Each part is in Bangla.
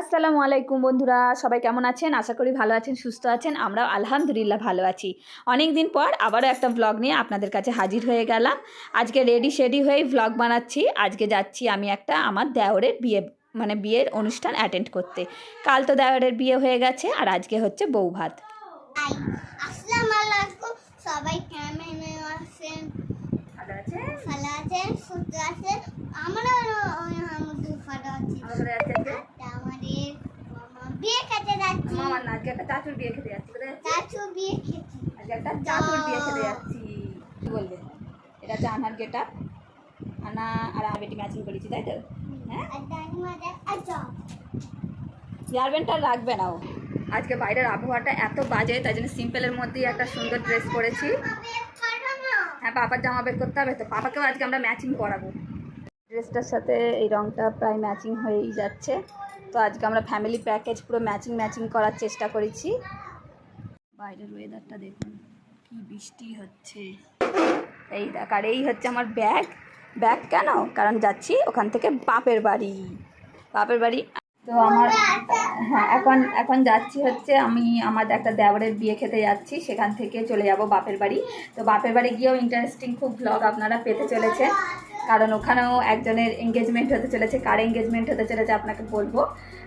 আসসালামু আলাইকুম বন্ধুরা সবাই কেমন আছেন? আশা করি ভালো আছেন সুস্থ আছেন আমরা আলহামদুলিল্লাহ ভালো আছি। অনেক দিন পর আবারও একটা ব্লগ নিয়ে আপনাদের কাছে হাজির হয়ে গেলাম। আজকে রেডি শেডি হয়েই ব্লগ বানাচ্ছি। আজকে যাচ্ছি আমি একটা আমার দেওরের বিয়ে মানে বিয়ের অনুষ্ঠান অ্যাটেন্ড করতে। কাল তো দেওরের বিয়ে হয়ে গেছে আর আজকে হচ্ছে বউ ভাত। হাই আসসালামু আলাইকুম সবাই কেমন আছেন? ভালো আছে ভালো আছেন সুস্থ আছেন? আমরাও ভালো আছি। তা আমাদের মামা বিয়ে খেতে যাচ্ছি। মামার না আজকে একটা চাচুর বিয়ে খেতে যাচ্ছি কোথায় যাচ্ছি? চাচু বিয়ে খেতে। আজকে একটা চাচুর বিয়ে খেতে যাচ্ছি। কি বলবে? এটা হচ্ছে আনার গেট আপ আনা আর আমি বেটি ম্যাচিং করেছি তাই তো? হ্যাঁ? আচ্ছা হেয়ারব্যান্ডটা রাখবে না ও। আজকে বাইরের আবহাওয়াটা এত বাজে তাই জন্য সিম্পলের মধ্যেই একটা সুন্দর ড্রেস পরেছি। হ্যাঁ পাপার জামা বের করতে হবে তো পাপাকেও আজকে আমরা ম্যাচিং করাবো। ড্রেসটার সাথে এই রংটা প্রায় ম্যাচিং হয়েই যাচ্ছে। তো আজকে আমরা ফ্যামিলি প্যাকেজ পুরো ম্যাচিং ম্যাচিং করার চেষ্টা করেছি। বাইরের ওয়েদারটা দেখুন, কি বৃষ্টি হচ্ছে। এই দেখ, আর এই হচ্ছে আমার ব্যাগ ব্যাগ কেন? কারণ যাচ্ছি ওখান থেকে বাপের বাড়ি। বাপের বাড়ি। তো আমার হ্যাঁ এখন এখন যাচ্ছি হচ্ছে আমি আমার একটা দেওয়ারের বিয়ে খেতে যাচ্ছি, সেখান থেকে চলে যাব বাপের বাড়ি। তো বাপের বাড়ি গিয়েও ইন্টারেস্টিং খুব ব্লগ আপনারা পেতে চলেছে কারণ ওখানেও একজনের এঙ্গেজমেন্ট হতে চলেছে, কার এঙ্গেজমেন্ট হতে চলেছে আপনাকে বলব।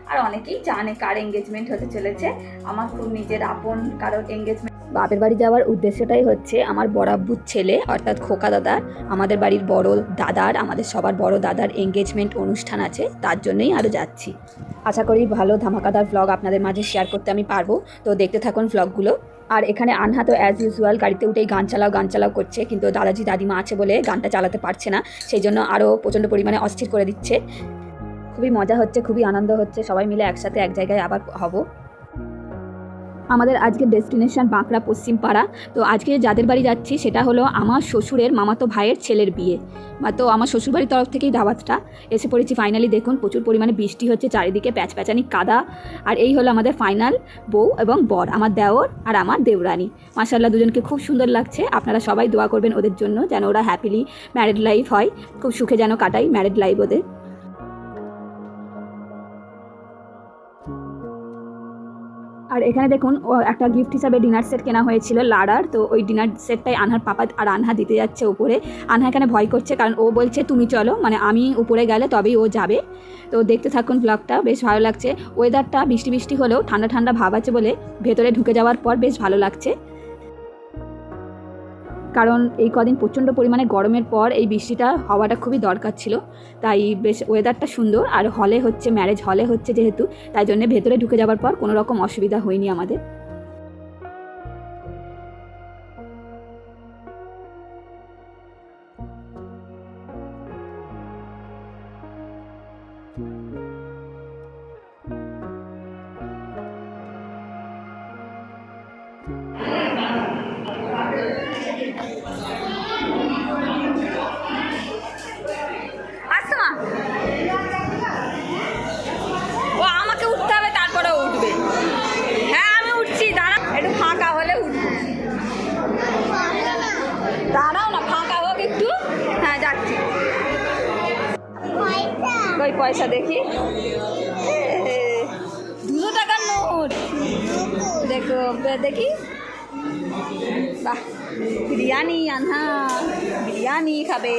আর অনেকেই জানে কার এঙ্গেজমেন্ট হতে চলেছে। আমার খুব নিজের আপন কারোর এঙ্গেজমেন্ট বাপের বাড়ি যাওয়ার উদ্দেশ্যটাই হচ্ছে আমার বড়াব্বুর ছেলে, অর্থাৎ খোকা দাদার আমাদের বাড়ির বড় দাদার, আমাদের সবার বড় দাদার এঙ্গেজমেন্ট অনুষ্ঠান আছে, তার জন্যই আরও যাচ্ছি। আশা করি ভালো ধামাকাদার ভ্লগ আপনাদের মাঝে শেয়ার করতে আমি পারব। তো দেখতে থাকুন ভ্লগগুলো আর এখানে আনহা তো অ্যাজ ইউজুয়াল গাড়িতে উঠেই গান চালাও গান চালাও করছে, কিন্তু দাদাজি দাদিমা আছে বলে গানটা চালাতে পারছে না, সেই জন্য আরও প্রচণ্ড পরিমাণে অস্থির করে দিচ্ছে। খুবই মজা হচ্ছে, খুবই আনন্দ হচ্ছে, সবাই মিলে একসাথে এক জায়গায় আবার হব। আমাদের আজকের ডেস্টিনেশন বাঁকড়া পশ্চিম পাড়া তো আজকে যাদের বাড়ি যাচ্ছি, সেটা হলো আমার শ্বশুরের মামাতো ভাইয়ের ছেলের বিয়ে। বা তো আমার শ্বশুরবাড়ির তরফ থেকেই দাওয়াতটা। এসে পড়েছি ফাইনালি দেখুন, প্রচুর পরিমাণে বৃষ্টি হচ্ছে, চারিদিকে প্যাচ প্যাচানি কাদা। আর এই হলো আমাদের ফাইনাল বউ এবং বর, আমার দেওর আর আমার দেওরানি মাসাল্লাহ দুজনকে খুব সুন্দর লাগছে। আপনারা সবাই দোয়া করবেন ওদের জন্য যেন ওরা হ্যাপিলি ম্যারিড লাইফ হয়। খুব সুখে যেন কাটাই ম্যারিড লাইফ ওদের। আর এখানে দেখুন, ও একটা গিফট হিসাবে ডিনার সেট কেনা হয়েছিল লাডার তো ওই ডিনার সেটটাই আনহার পাপা আর আনহা দিতে যাচ্ছে উপরে। আনহা এখানে ভয় করছে কারণ ও বলছে, তুমি চলো। মানে আমি উপরে গেলে তবেই ও যাবে। তো দেখতে থাকুন ব্লগটা বেশ ভালো লাগছে। ওয়েদারটা বৃষ্টি বৃষ্টি হলেও ঠান্ডা ঠান্ডা ভাব আছে বলে ভেতরে ঢুকে যাওয়ার পর বেশ ভালো লাগছে। কারণ এই কদিন প্রচণ্ড পরিমাণে গরমের পর এই বৃষ্টিটা হওয়াটা খুবই দরকার ছিল। তাই বেশ ওয়েদারটা সুন্দর আর হলে হচ্ছে ম্যারেজ হলে হচ্ছে যেহেতু, তাই জন্য ভেতরে ঢুকে যাওয়ার পর কোনো রকম অসুবিধা হয়নি আমাদের। ওই পয়সা দেখি। দুশো টাকার নোট। দেখো দেখি। বাহ বিরিয়ানি আনহা বিরিয়ানি খাবে।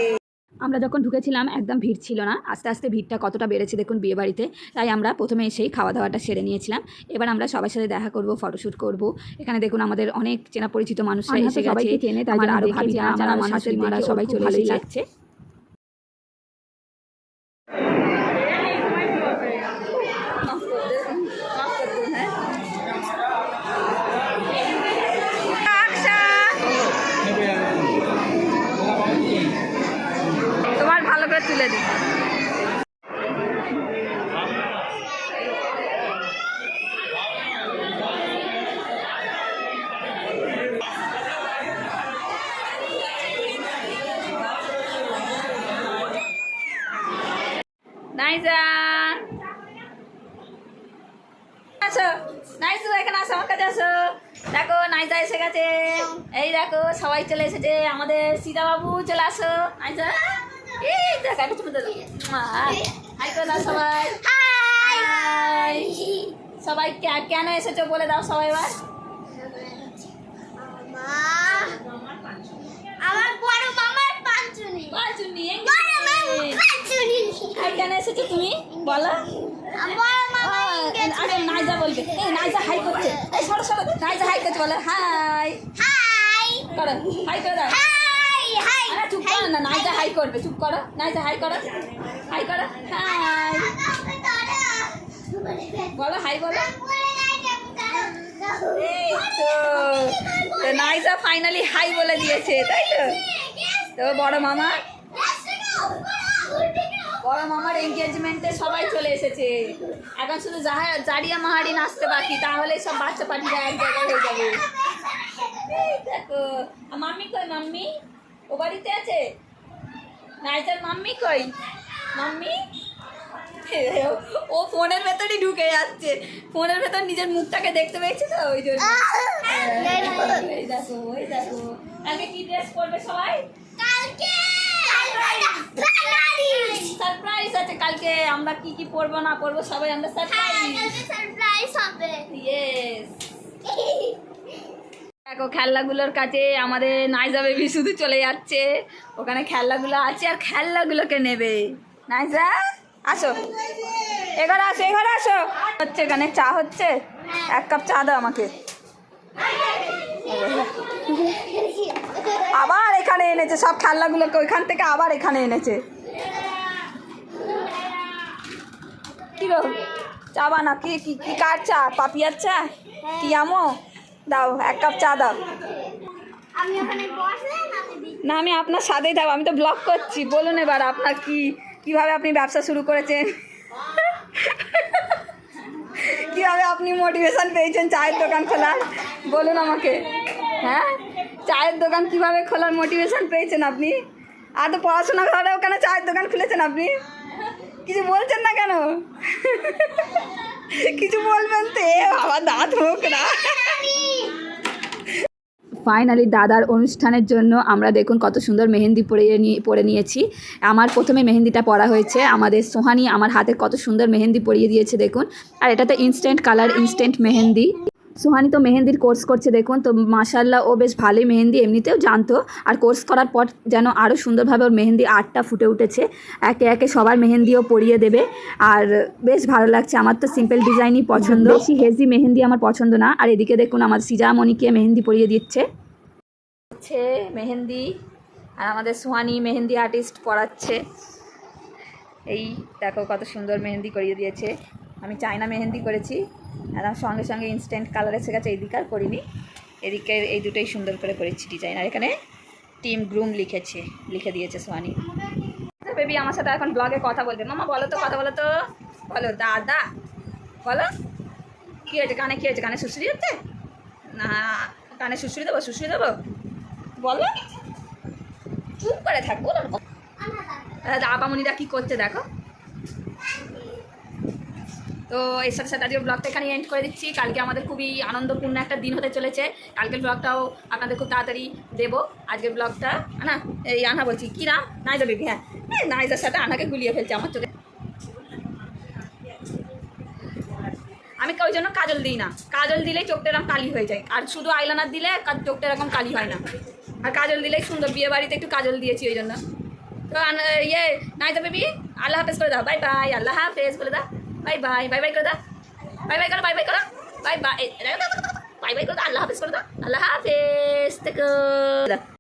আমরা যখন ঢুকেছিলাম একদম ভিড় ছিল না। আস্তে আস্তে ভিড়টা কতটা বেড়েছে দেখুন বিয়ে বাড়িতে তাই আমরা প্রথমে এসেই খাওয়া দাওয়াটা সেরে নিয়েছিলাম। এবার আমরা সবার সাথে দেখা করব ফটোশ্যুট করব। এখানে দেখুন আমাদের অনেক চেনা পরিচিত মানুষরা এসে গেছে। তাই আরও দেখে ভাবি চেনা জানা আমার মানুষদের মারা সবাই চলে লাগছে। তোমার ভালো করে তুলে দিই নাইজা আসো নাইজু এখানে আসো আমার কাছে আসো দেখো নাইজা এসে গেছে। এই দেখো সবাই চলে এসেছে। আমাদের চলে আসো। নাইজা এই দেখো একটা চুমু দাও হাই করে দাও সবাই। সবাই কে- কেন এসেছ বলে দাও সবাই এবার আমার বড় মামার পাঁচজনী পাঁচুনি, বড় মামার engagement। পাঁচজনী আর কেন এসেছ তুমি বলো আহ, নাইজা বলবে এই নাইজা হাই করছে এই সরো সরো নাইজা হাই করছে বলে হাই হাই করো হাই করে দাও হাই চুপ করো না নাইজা হাই করবে চুপ করো নাইজা হাই করো হাই করো হাই বলো হাই বলো এই তো নাইজা ফাইনালি হাই বলে দিয়েছে তাই তো তো বড় মামা বড় মামার এঙ্গেজমেন্টে সবাই চলে এসেছে। এখন শুধু জারিয়া মাহারি নাচতে বাকি তাহলে সব বাচ্চা পাখিরা এক জায়গায় হয়ে যাবে। দেখো মাম্মি কই মাম্মি? ও বাড়িতে আছে? নাইজার মাম্মি কই? মাম্মি? ও ফোনের ভেতরই ঢুকে যাচ্ছে। ফোনের ভেতর নিজের মুখটাকে দেখতে পেয়েছে তো ওই জন্য। দেখো ওই দেখো। কালকে কি ড্রেস পরবে সবাই? সারপ্রাইজ আছে কালকে আমরা কি কি পরবো না পরবো সবাই আমরা সারপ্রাইজ ইয়েস দেখো খেলনাগুলোর কাছে আমাদের নাইজা বেবি শুধু চলে যাচ্ছে। ওখানে খেলনাগুলো আছে আর খেলনাগুলোকে নেবে। নাইজা আসো। এখানে আসো এখানে আসো। হচ্ছে এখানে চা হচ্ছে। এক কাপ চা দাও আমাকে। আবার এখানে এনেছে সব খেলনাগুলোকে ওইখান থেকে আবার এখানে এনেছে। কি গো? চা বানা কি কি কি কার চা? পাপিয়ার চা? কি আমো? দাও এক কাপ চা দাও। না আমি আপনার সাথেই থাকব আমি তো ব্লগ করছি। বলুন এবার আপনার কি কীভাবে আপনি ব্যবসা শুরু করেছেন? কীভাবে আপনি মোটিভেশন পেয়েছেন চায়ের দোকান খোলার? বলুন আমাকে। হ্যাঁ? চায়ের দোকান কীভাবে খোলার মোটিভেশন পেয়েছেন আপনি? আর তো পড়াশোনা করেও কেন চায়ের দোকান খুলেছেন আপনি? কিছু বলছেন না কেন? কিছু বলবেন তো? এ বাবা, দাঁত হোক না। ফাইনালি দাদার অনুষ্ঠানের জন্য আমরা দেখুন কত সুন্দর মেহেন্দি পরে নিয়ে পরে নিয়েছি। আমার প্রথমে মেহেন্দিটা পরা হয়েছে। আমাদের সোহানি আমার হাতে কত সুন্দর মেহেন্দি পরিয়ে দিয়েছে দেখুন। আর এটা তো instant colour instant mehndi. Sohani তো মেহেন্দির কোর্স করছে দেখুন তো মাসাল্লাহ ও বেশ ভালোই মেহেন্দি এমনিতেও জানতো। আর কোর্স করার পর যেন আরও সুন্দরভাবে ওর মেহেন্দি আর্টটা ফুটে উঠেছে। একে একে সবার মেহেন্দিও পরিয়ে দেবে। আর বেশ ভালো লাগছে আমার তো সিম্পল ডিজাইনই পছন্দ। বেশি। হেজি মেহেন্দি আমার পছন্দ না। আর এদিকে দেখুন আমার সিজামণিকে মেহেন্দি পরিয়ে দিচ্ছে। হচ্ছে মেহেন্দি আর আমাদের সোহানি মেহেন্দি আর্টিস্ট পড়াচ্ছে এই দেখো কত সুন্দর মেহেন্দি করিয়ে দিয়েছে। আমি চায়না মেহেন্দি করেছি আর সঙ্গে সঙ্গে ইনস্ট্যান্ট কালার এসে গেছে, এইদিকে আর করিনি। এদিকে এই দুটোই সুন্দর করে করেছি ডিজাইন আর এখানে টিম গ্রুম লিখেছে, লিখে দিয়েছে সোহানি। বেবি আমার সাথে এখন ব্লগে কথা বলবে। মামা, বলো তো, কথা বলো তো। বলো, দাদা, বলো। কী হয়েছে? কানে কী হয়েছে? কানে শুশুরি হচ্ছে? না, কানে শুশুরি দেবো শুশুরি দেবো? বলো। চুপ করে থাক। বলো আপামনিরা কী করছে দেখো। তো এর সাথে সাথে আজকে ব্লগটা এখানে এন্ড করে দিচ্ছি। কালকে আমাদের খুবই আনন্দপূর্ণ একটা দিন হতে চলেছে। কালকের ব্লগটাও আপনাদের খুব তাড়াতাড়ি দেবো। আজকের ব্লগটা আনা, এই আনা বলছি, কী নাম? নাইজা বেবি হ্যাঁ। নাইজার সাথে আনাকে গুলিয়ে ফেলছে আমার চোখে। আমি ওই জন্য কাজল দিই না। কাজল দিলেই চোখটা এরকম কালি হয়ে যায়। আর শুধু আইলানার দিলে চোখটা এরকম কালি হয় না। আর কাজল দিলেই সুন্দর, বিয়ে বাড়িতে একটু কাজল দিয়েছি ওই জন্য। তো ইয়ে নাইজা বেবি, আল্লাহ হাফেজ করে দাও। বাই বাই, আল্লাহ হাফেজ করে দাও। বাই বাই বাই বাই করে দাও বাই বাই করো বাই বাই করো বাই বাই বাই বাই করে দাও আল্লাহ হাফেজ করে